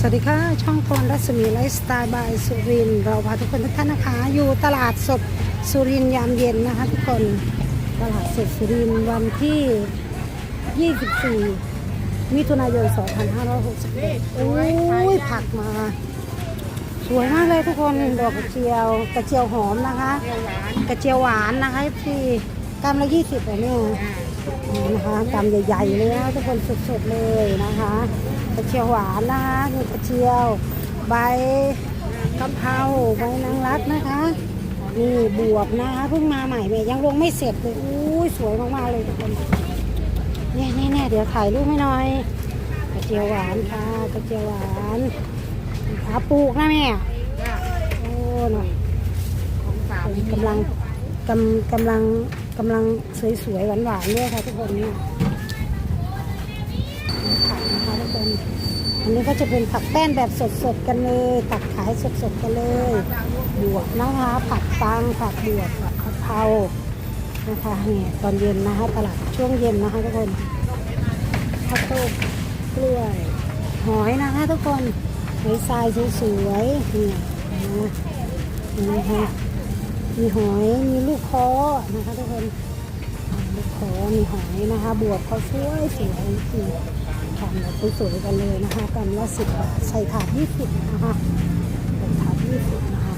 สวัสดีค่ะ ช่องพรรัศมีไลฟ์สไตล์บายสุรินเราพาทุกคนทุกท่านนะคะ อยู่ตลาดสดสุรินยามเย็นนะคะทุกคนตลาดสดสุรินวันที่ 24 มิถุนายน 2561โอ้ยผักมา สวยมากเลยทุกคนดอกกระเจียวกระเจียวหอมนะคะ กระเจียวหวานนะคะที่กำละ 20แบบนี้นี่นะคะกำใหญ่ๆเลยนะทุกคนสดๆเลยนะคะ กระเจียวหวานนะคะนี่กระเจียว ใบกะเพราใบนางรักนะคะ นี่บวบนะคะเพิ่งมาใหม่แม่ยังลงไม่เสร็จเลยอุ้สวยมากๆเลยทุกคนเนี่ยแน่ๆเดี๋ยวถ่ายรูปให้หน่อย กระเจียวหวานค่ะกระเจียวหวานขาปลูกนะแม่โอ้หน่อยกำลังกำกำลังกำลังสวยๆหวานๆด้วยค่ะทุกคนเนี่ย อันนี้ก็จะเป็นผักแป้นแบบสดๆกันเลยตักขายสดๆกันเลยบวบนะคะผักตังผักบวบผักกะเพรานะคะเนี่ยตอนเย็นนะคะตลาดช่วงเย็นนะคะทุกคนข้าวต้มกล้วยหอยนะคะทุกคนหอยทรายสวยๆเนี่ยนะนี่นะคะมีหอยมีลูกคอนะคะทุกคนลูกคอมีหอยนะคะ บวบเขาสวยสวย นี่ทำแบบสวยๆกันเลยนะคะกำละสิบบาทใส่ถาดยี่สิบนะคะใส่ถาดยี่สิบนะคะ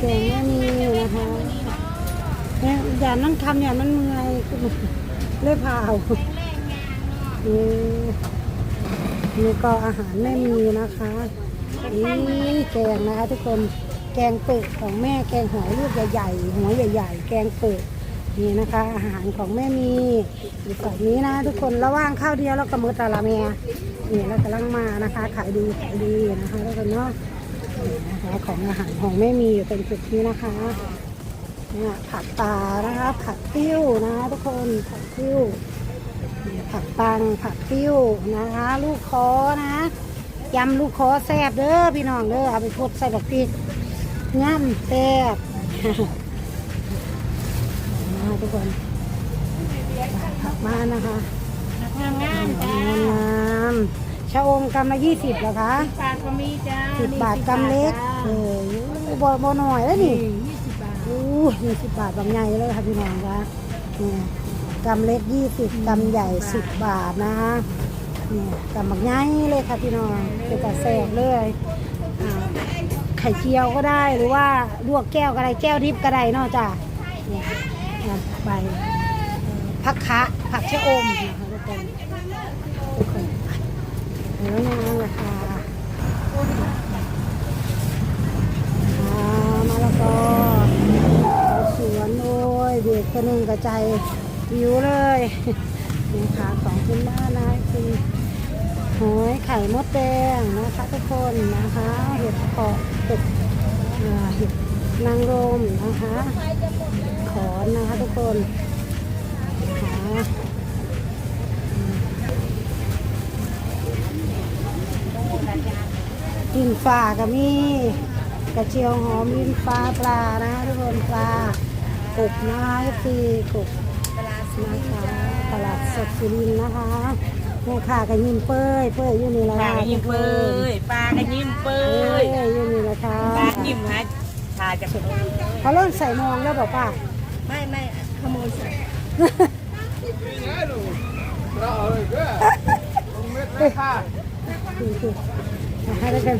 แกงไม่มีนะคะเนี่ยอย่านั่งทำอย่านั่นเมื่อยเลื่อยเผานี่นี่ก็อาหารไม่มีนะคะนี่แกงนะคะทุกคนแกงเปิดของแม่แกงหอยลูกใหญ่ๆหัวใหญ่ ๆ แกงเปิด นี่นะคะ อาหารของแม่มีอยู่แบบนี้นะ ทุกคนระหว่างข้าวเดียวแล้วก็มือตาละเมียนี่แล้วกำลังมานะคะขายดีขายดีนะคะทุกคนเนาะนะคะของอาหารของแม่มีอยู่ตรงจุดนี้นะคะเนี่ยผักตานะคะผักติ้วนะทุกคนผักติ้วผักตังผักติ้วนะคะ ลูกคอนะยำลูกคอแซ่บเด้อพี่น้องเด้อเอาไปพดใส่บักพริกง่ำแซ่บ นะคะทุกคนผักมานะคะงามงามจ้างามชะอมกำละยี่สิบเหรอคะปลาก็มีจ้าสิบบาทกำเล็กเออบ่บ่หน่อยแล้วนี่ยี่สิบบาทอู้ยี่สิบบาทบางใหญ่เลยค่ะพี่น้องคะเนี่ยกำเล็กยี่สิบกำใหญ่สิบบาทนะคะเนี่ยกำบางใหญ่เลยค่ะพี่น้องเป็นกระแสบเลยอ่าไข่เจียวก็ได้หรือว่าลวกแก้วก็ได้แก้วทิพย์ก็ได้เนอกจากเนี่ยอะ ใบผักคะผักชะอมนะคะทุกคนทุกคนแล้วยังราคาอ่ามะละกอสวนโอ้ยเด็กคนหนึ่งกระจายวิวเลยนี่ค่ะของคุณบ้านนะคือหอยไข่มดแดงนะคะทุกคนนะคะเห็ดเพาะเห็ดเห็ดนางรมนะคะ ขอนนะคะทุกคนหาดินฟ้าก็มีกระเจียวหอมดินฟ้าปลานะคะทุกคนปลากบนะคะคือกบนะคะตลาดสดสุรินทร์นะคะแม่ค้าก็ยิ้มเป้ยเป้ยอยู่นี่ละปลาค่ะก็ยิ้มเปยปลาก็ยิ้มเปเป้ยยอยู่นี่ละค่ะปลายิ้มฮะชาจะเขาเริ่มใส่มองแล้วบอกป่ะ ไม่ไม่ขโมยใส่คือคือให้ได้กัน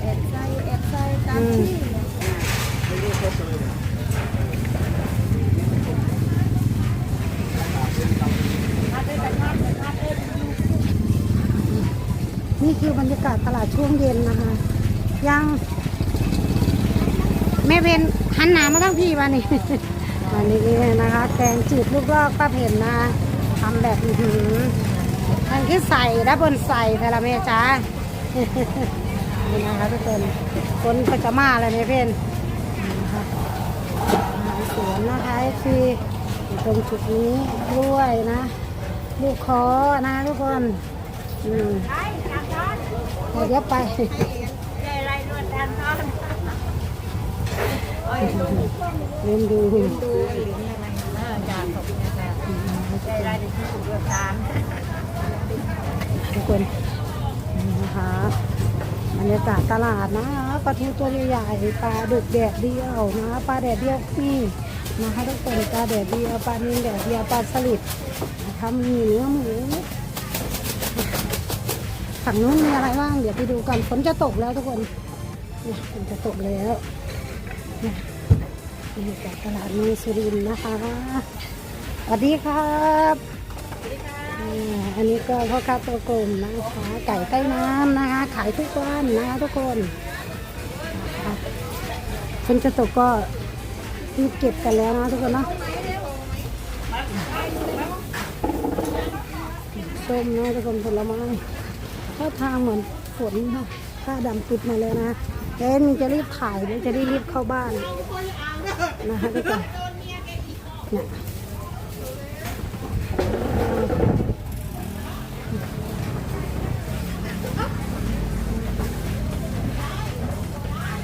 แอบใส่แอบใส่ตามที่นี่คือบรรยากาศตลาดช่วงเย็นนะคะ ยังแม่เพนหันหนามาทั้งพี่มานี่ วันนี้นะคะ แกงจืดลูกลอกป้าเพนนะทำแบบอื้อหืออันคือใส่ดับบนใส่แต่ละเมจ้านี่นะคะทุกคนคนก็จะมาเลยแม่เพนนี่นะคะอาหารสวนนะคะคือตรงจุดนี้กล้วยนะ ลูกคอนะทุกคนอืมเดี๋ยวไป ใจไรนวดดันทอน เล่นดูดูหรือยังไงนะจ้าขอบคุณค่ะใจไรเดี๋ยวที่สุดเรื่องตามทุกคนนี่นะคะบรรยากาศตลาดนะปลาทูตัวใหญ่ๆปลาดุกแดดเดียวนะปลาแดดเดียวนี่นะคะทุกคนปลาแดดเดียวปลานิลแดดเดียวปลาสลิดนะคะมีเนื้อหมูฝั่งนู้นมีอะไรบ้างเดี๋ยวไปดูกันฝนจะตกแล้วทุกคนฝนจะตกแล้ว บรรยากตลาดมีสุรินนะคะสวัสดีครับอ่าอันนี้ก็พ่อค้าตัวกลมนะคะไก่ใต้น้ำนะคะขายทุกวันนะคะทุกคนคะฝนจะตกก็รีบเก็บกันแล้วนะทุกคนเนาะส้มนะทุกคนผลไม้ถ้าทางเหมือนฝนค่ะผ้าดำปิดมาแล้วนะเอ็นจะรีบถ่ายแล้วจะได้รีบเข้าบ้าน นะคะทุกคนเนี่ย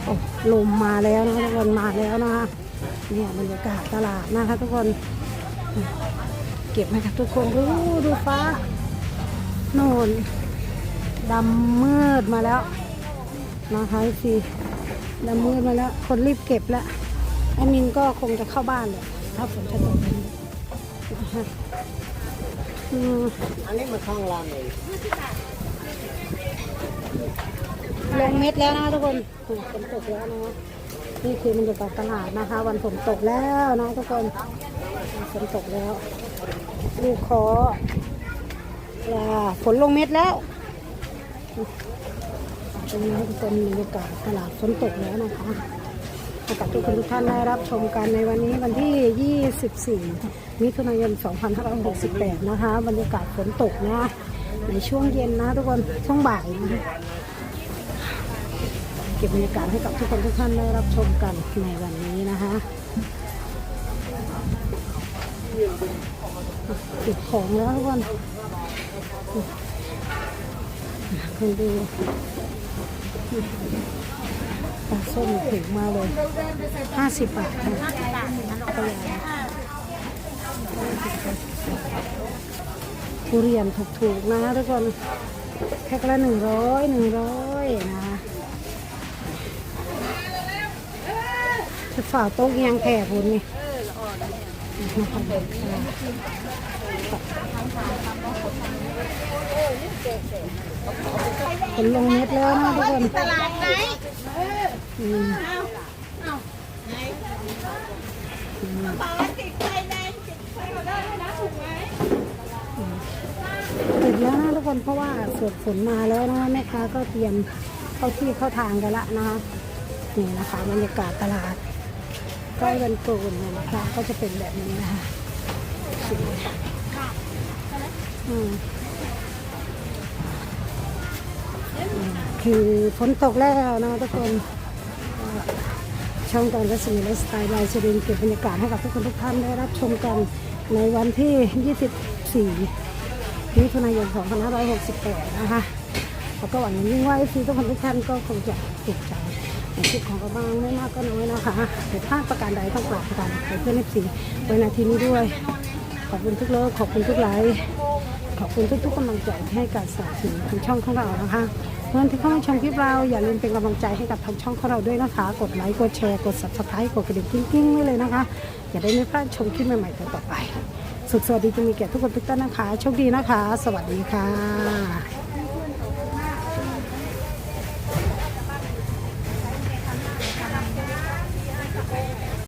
โอ้ลมมาแล้วนะทุกคนมาแล้วนะคะเนี่ยบรรยากาศตลาดนะคะทุกคน เก็บให้กับทุกคนดูดูฟ้าโน่นดำมืดมาแล้วนะคะสิดำมืดมาแล้ว คนรีบเก็บแล้ว แอดมินก็คงจะเข้าบ้านเลยถ้าฝนจะตกนะคะอืมอันนี้มันข้างล่างเลยลงเม็ดแล้วนะทุกคนโอ้ฝนตกแล้วนะนี่คือบรรยากาศตลาดนะคะ วันฝนตกแล้วนะทุกคนฝนตกแล้วลูกขอลาฝนลงเม็ดแล้วตรงนี้ทุกคนบรรยากาศตลาดฝนตกแล้วนะคะ ให้กับทุกคนทุกท่านได้รับชมกันในวันนี้วันที่ 24 มิถุนายน 2568 นะคะ บรรยากาศฝนตกนะ ในช่วงเย็นนะทุกคน ช่วงบ่ายนะเก็บบรรยากาศให้กับทุกคนทุกท่านได้รับชมกันในวันนี้นะคะเก็บของแล้วทุกคนคุณดู ปลาส้มถึงมาเลยห้าสิบบาทนะตัวใหญ่ทุเรียนถูกๆนะทุกคนแพ็คละหนึ่งร้อยหนึ่งร้อยนะจะฝ่าโต๊ะเอียงแผ่บุญนี่ผลลงเม็ดแล้วนะทุกคนตลาดไหน ติดไฟแดงติดไฟก็ได้นะถูกไหมติดแล้วนะทุกคนเพราะว่าสดฝนมาแล้วนะแม่ค้าก็เตรียมเข้าที่เข้าทางกันละนะคะนี่นะคะบรรยากาศตลาดใกล้วันโกนเนี่ยนะคะก็จะเป็นแบบนี้นะคะอืมคือฝนตกแล้วนะทุกคน ช่องการรัศมีไลฟ์สไตล์ลายสุรินเก็บบรรยากาศให้กับทุกคนทุกท่านได้รับชมกันในวันที่ 24 มิถุนายน 2568 นะคะแล้วก็หวังอย่างยิ่งว่าซีทุกคนทุกท่านก็คงจะติดใจในคลิปของเราบ้างไม่มากก็น้อยนะคะแต่ถ้าประการใดต้องกราบขอเพื่อนเอฟซีไว้นาทีนี้ด้วย ขอบคุณทุกเลิฟขอบคุณทุกไลค์ขอบคุณทุกๆกำลังใจที่ให้การสนับสนุนทางช่องของเรานะคะ เพื่อนที่เข้ามาชมคลิปเราอย่าลืมเป็นกำลังใจให้กับทางช่องของเราด้วยนะคะ กดไลค์ กดแชร์ กด subscribe กดกระดิ่งกิ้งๆไว้เลยนะคะ อย่าได้ไม่พลาดชมคลิปใหม่ๆต่อไป สุขสวัสดีจะมีแก่ทุกคนทุกท่านนะคะ โชคดีนะคะ สวัสดีค่ะ